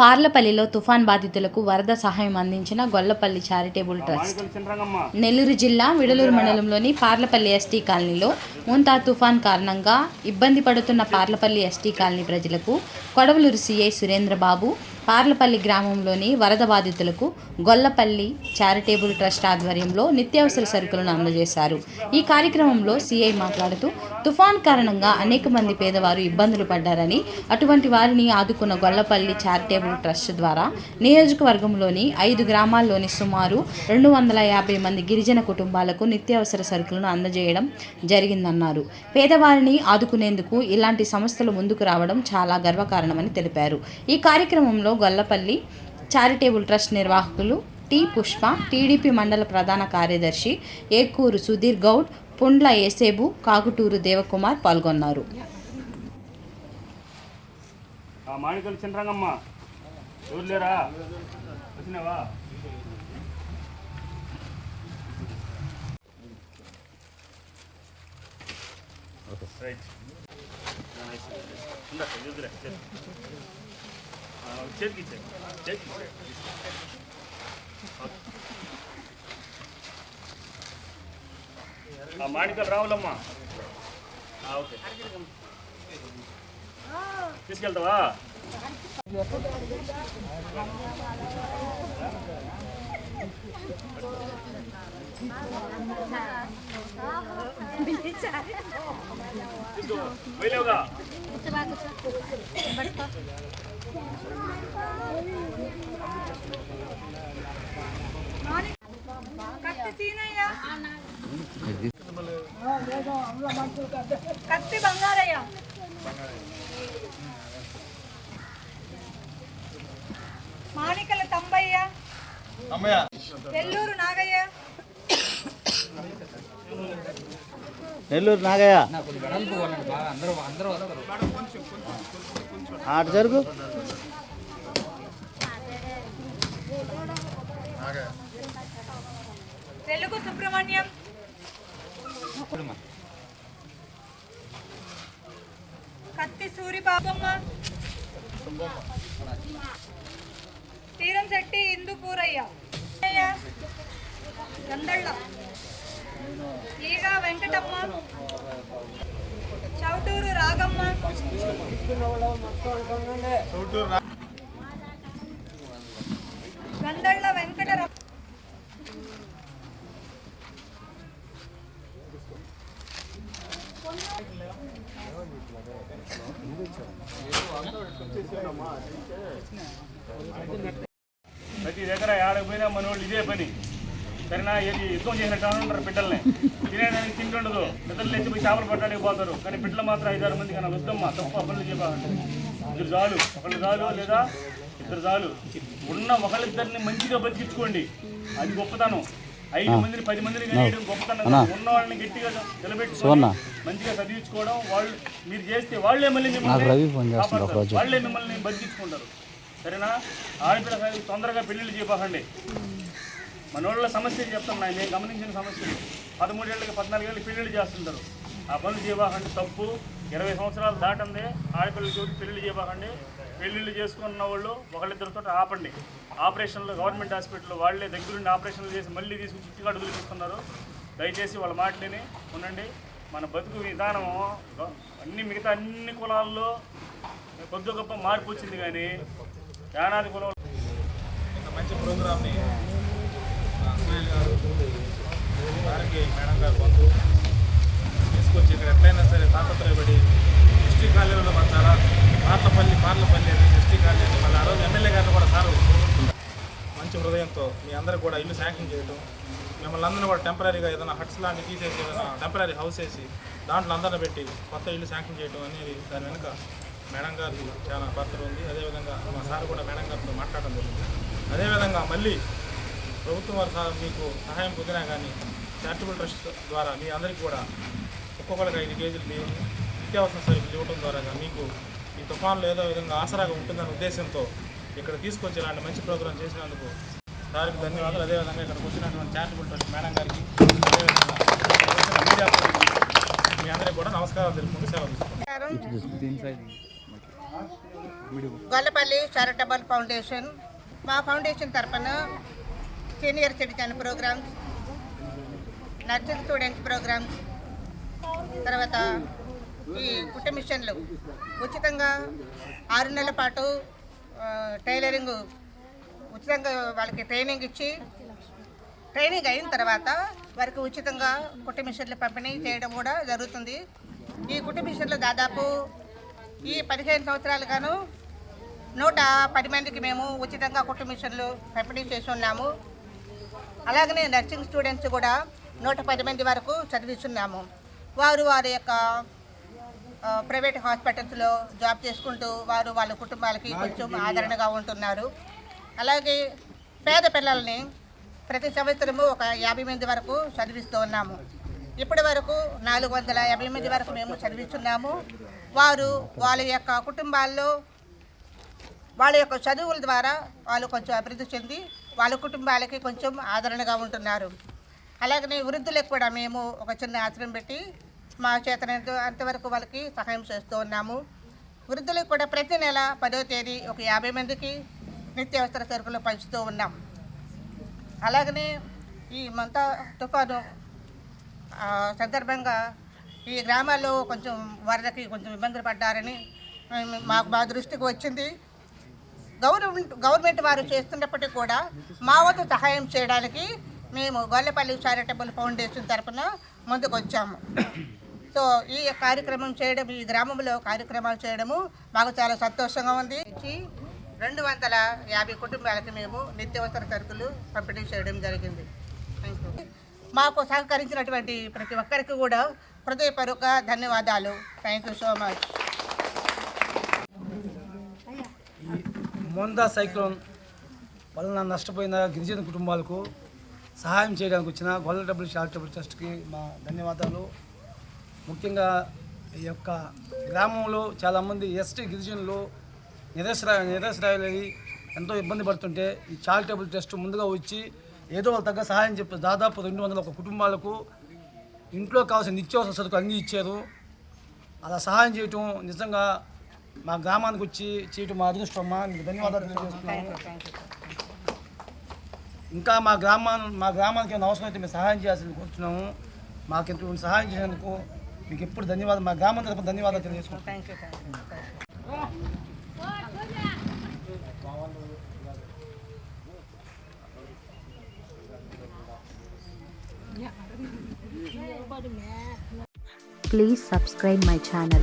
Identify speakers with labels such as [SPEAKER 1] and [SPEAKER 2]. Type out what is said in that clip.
[SPEAKER 1] పార్లపల్లిలో తుఫాన్ బాధితులకు వరద సహాయం అందించిన గొల్లపల్లి చారిటబుల్ ట్రస్ట్. నెల్లూరు జిల్లా విడలూరు మండలంలోని పార్లపల్లి ఎస్టీ కాలనీలో ముంతా తుఫాన్ కారణంగా ఇబ్బంది పడుతున్న పార్లపల్లి ఎస్టీ కాలనీ ప్రజలకు కొడవలూరు సీఐ సురేంద్రబాబు పార్లపల్లి గ్రామంలోని వరద బాధితులకు గొల్లపల్లి చారిటేబుల్ ట్రస్ట్ ఆధ్వర్యంలో నిత్యావసర సరుకులను అందజేశారు. ఈ కార్యక్రమంలో సీఐ మాట్లాడుతూ తుఫాన్ కారణంగా అనేక మంది పేదవారు ఇబ్బందులు పడ్డారని అటువంటి వారిని ఆదుకున్న గొల్లపల్లి చారిటేబుల్ ట్రస్ట్ ద్వారా నియోజకవర్గంలోని ఐదు గ్రామాల్లోని సుమారు రెండు వందల యాభై మంది గిరిజన కుటుంబాలకు నిత్యావసర సరుకులను అందజేయడం జరిగిందన్నారు. పేదవారిని ఆదుకునేందుకు ఇలాంటి సంస్థలు ముందుకు రావడం చాలా గర్వకారణమని తెలిపారు. ఈ కార్యక్రమంలో గొల్లపల్లి చారిటేబుల్ ట్రస్ట్ నిర్వాహకులు టి పుష్ప టీడీపీ మండల ప్రధాన కార్యదర్శి ఏకూరు సుధీర్ గౌడ్ పుండ్ల ఏసేబు కాకుటూరు దేవకుమార్ పాల్గొన్నారు.
[SPEAKER 2] మాణికలు చంద్రంగమ్మ ఎవరు లేరా? వచ్చినావా? రైట్ చేతికి చేతికి ఆ మాణికలు రావులమ్మా. ఓకే. తీసుకెళ్తావా?
[SPEAKER 3] కత్తి సీనయ్య కత్తి బంగారయ్య మాణికల తంబయ్య తెల్లూరు నాగయ్య
[SPEAKER 4] నెల్లూరు నాగయ్య. ఆట జరుగు.
[SPEAKER 3] తెలుగు సుబ్రహ్మణ్యం. కత్తి సూరి సూరిబాబమ్మ తీరం శెట్టి ఇందు పూరయ్య గందళ్ళ. ఈగా వెంకటమ్మ. చౌటూరు రాగమ్మ. గందళ్ళ వెంకటరమ్మ
[SPEAKER 2] ప్రతి దగ్గర ఆడకపోయినా మన వాళ్ళు ఇదే పని. సరేనా? ఏది యుద్ధం చేసినట్టు ఉంటారు బిడ్డల్ని. తినేదానికి తిండి ఉండదు. నిద్రలు లేచి పోయి చేపలు పట్టడానికి పోతారు. కానీ బిడ్డలు మాత్రం ఐదారు మంది కానీ వద్దమ్మా. తప్పు పనులు చెప్పాలంటే ఇద్దరు చాలు. ఒకళ్ళు చాలు లేదా? ఇద్దరు చాలు. ఉన్న ఒకళ్ళిద్దరిని మంచిగా బతికించుకోండి. అది గొప్పతనం. ఐదు మందిని పది మందిని కలియడం గొప్పతనం. ఉన్న వాళ్ళని గట్టిగా నిలబెట్టుకొని మంచిగా చదివించుకోవడం వాళ్ళు మీరు చేస్తే వాళ్ళే మళ్ళీ మిమ్మల్ని. వాళ్ళే మిమ్మల్ని బతికించుకుంటారు. సరేనా? ఆడపిల్ల తొందరగా పెళ్ళిళ్ళు చేయబాకండి. మనోళ్ళ సమస్యలు చెప్తున్నా నేను గమనించిన సమస్యలు. పదమూడేళ్ళకి పద్నాలుగేళ్ళకి పెళ్ళిళ్ళు చేస్తుంటారు. ఆ పనులు చేయబాకండి తప్పు. ఇరవై సంవత్సరాలు దాటందే ఆడపిల్లలకి చోటు పెళ్ళిళ్ళు చేయబాకండి. పెళ్ళిళ్ళు చేసుకున్న వాళ్ళు ఒకళ్ళిద్దరితో ఆపండి. ఆపరేషన్లు గవర్నమెంట్ హాస్పిటల్లో వాళ్ళే దగ్గరుండి ఆపరేషన్లు చేసి మళ్ళీ తీసుకుని అడుగులు వదిలిపిస్తున్నారు. దయచేసి వాళ్ళ మాటలేని ఉండండి. మన బతుకు విధానం అన్ని మిగతా అన్ని కులాల్లో కొద్ది గొప్ప మార్పు వచ్చింది కానీ యానాది కులం
[SPEAKER 5] ఇంత మంచి ప్రోగ్రామ్ని మా సునీల్ గారు వారికి మేడం గారు బంధు. తీసుకొచ్చి ఇక్కడ ఎట్లయినా సరే తాపత్రయపడి ఎస్టీ కాలేజీలో పడతారా పార్లపల్లి పార్లపల్లి అని ఎస్టీ కాలేజీ మళ్ళీ ఆ రోజు ఎమ్మెల్యే గారిని కూడా సారు మంచి హృదయంతో మీ అందరికి కూడా ఇల్లు శాంక్షన్ చేయడం మిమ్మల్ని అందరినీ కూడా టెంపరీగా ఏదైనా హట్స్ లాంటి తీసేసి ఏదైనా టెంపరీ హౌస్ వేసి దాంట్లో అందరిని పెట్టి కొత్త ఇల్లు శాంక్షన్ చేయడం అనేది దాని వెనుక మేడం గారికి చాలా పాత్ర ఉంది. అదేవిధంగా మా సార్ కూడా మేడం గారితో మాట్లాడడం జరిగింది. అదేవిధంగా మళ్ళీ ప్రభుత్వం వారు మీకు సహాయం పొందినా కానీ చారిటబుల్ ట్రస్ట్ ద్వారా మీ అందరికీ కూడా ఒక్కొక్కరికి ఐదు కేజీలు బియ్యం నిత్యావసర సరుకులు ఇవ్వడం ద్వారా మీకు ఈ తుఫాన్లో ఏదో విధంగా ఆసరాగా ఉంటుందనే ఉద్దేశంతో ఇక్కడ తీసుకొచ్చి ఇలాంటి మంచి ప్రోగ్రాం చేసినందుకు సార్కి ధన్యవాదాలు. అదేవిధంగా ఇక్కడికి వచ్చినటువంటి చారిటబుల్ ట్రస్ట్ మేడం గారికి మీడియా మీ అందరికీ కూడా నమస్కారాలు తెలుపుకుంటూ సెలవు తీసుకుంటాం
[SPEAKER 6] గొల్లపల్లి చారిటబుల్ ఫౌండేషన్ మా ఫౌండేషన్ తరఫున senior citizen programmes nursing students programmes తర్వాత ఈ కుట్ట మిషన్లు. ఉచితంగా ఆరు నెలల పాటు టైలరింగ్ ఉచితంగా వాళ్ళకి ట్రైనింగ్ ఇచ్చి ట్రైనింగ్ అయిన తర్వాత వారికి ఉచితంగా కుట్ట మిషన్లు పంపిణీ చేయడం కూడా జరుగుతుంది. ఈ కుట్టు మిషన్లు దాదాపు ఈ పదిహేను సంవత్సరాలుగాను నూట పది మందికి మేము ఉచితంగా కుట్టు మిషన్లు పంపిణీ చేసి ఉన్నాము. అలాగనే నర్సింగ్ స్టూడెంట్స్ కూడా నూట పది మంది వరకు చదివిస్తున్నాము. వారు వారి యొక్క ప్రైవేట్ హాస్పిటల్స్లో జాబ్ చేసుకుంటూ వారు వాళ్ళ కుటుంబాలకి కొంచెం ఆదరణగా ఉంటున్నారు. అలాగే పేద పిల్లల్ని ప్రతి సంవత్సరము ఒక యాభై మంది వరకు చదివిస్తూ ఉన్నాము. ఇప్పటి వరకు నాలుగు వందల యాభై మంది వరకు మేము చదివిస్తున్నాము. వారు వాళ్ళ యొక్క కుటుంబాల్లో వాళ్ళ యొక్క చదువుల ద్వారా వాళ్ళు కొంచెం అభివృద్ధి చెంది వాళ్ళ కుటుంబాలకి కొంచెం ఆదరణగా ఉంటున్నారు. అలాగనే వృద్ధులకు కూడా మేము ఒక చిన్న ఆశ్రయం పెట్టి మా చేతనంత అంతవరకు వాళ్ళకి సహాయం చేస్తూ ఉన్నాము. వృద్ధులకు కూడా ప్రతి నెల పదో తేదీ ఒక యాభై మందికి నిత్యావసర సరుకులు పంచుతూ ఉన్నాం. అలాగనే ఈ మంత తుఫాను సందర్భంగా ఈ గ్రామాల్లో కొంచెం వరదకి కొంచెం ఇబ్బందులు పడ్డారని మాకు మా దృష్టికి వచ్చింది. గవర్నమెంట్ గవర్నమెంట్ వారు చేస్తున్నప్పటికీ కూడా మా వద్ద సహాయం చేయడానికి మేము గొల్లపల్లి చారిటబుల్ ఫౌండేషన్ తరపున ముందుకు వచ్చాము సో ఈ కార్యక్రమం చేయడం ఈ గ్రామంలో కార్యక్రమాలు చేయడము మాకు చాలా సంతోషంగా ఉంది. రెండు వందల యాభై కుటుంబాలకు మేము నిత్యవసర సరుకులు పంపిణీ చేయడం జరిగింది. మాకు సహకరించినటువంటి ప్రతి ఒక్కరికి కూడా హృదయపూర్వక ధన్యవాదాలు. Thank you so much
[SPEAKER 7] Montha cyclone వలన నష్టపోయిన గిరిజన కుటుంబాలకు సహాయం చేయడానికి వచ్చిన గొల్ల డబ్బులు చారిటబుల్ ట్రస్ట్కి మా ధన్యవాదాలు. ముఖ్యంగా ఈ యొక్క గ్రామంలో చాలామంది ఎస్టీ గిరిజనులు నిరసరా నిరసరాయులై ఎంతో ఇబ్బంది పడుతుంటే ఈ చారిటబుల్ ట్రస్ట్ ముందుగా వచ్చి ఏదో వాళ్ళ తగ్గ సహాయం చెప్పి దాదాపు రెండు వందల ఒక కుటుంబాలకు ఇంట్లో కావాల్సిన నిత్యావసర సరుకు అంగి ఇచ్చారు అలా సహాయం చేయటం నిజంగా మా గ్రామానికి వచ్చి చేయటం మా అదృష్టం అమ్మా. మీకు ధన్యవాదాలు తెలియజేస్తున్నాను ఇంకా మా గ్రామాన్ని మా గ్రామానికి ఏమైనా అవసరం అయితే మేము సహాయం చేయాల్సింది కోరుతున్నాము మాకు ఇంత సహాయం చేసినందుకు మీకు ఎప్పుడు ధన్యవాదాలు. మా గ్రామం తరపున ధన్యవాదాలు తెలియజేసుకుంటాం
[SPEAKER 6] thank you thank you
[SPEAKER 1] Please subscribe my channel.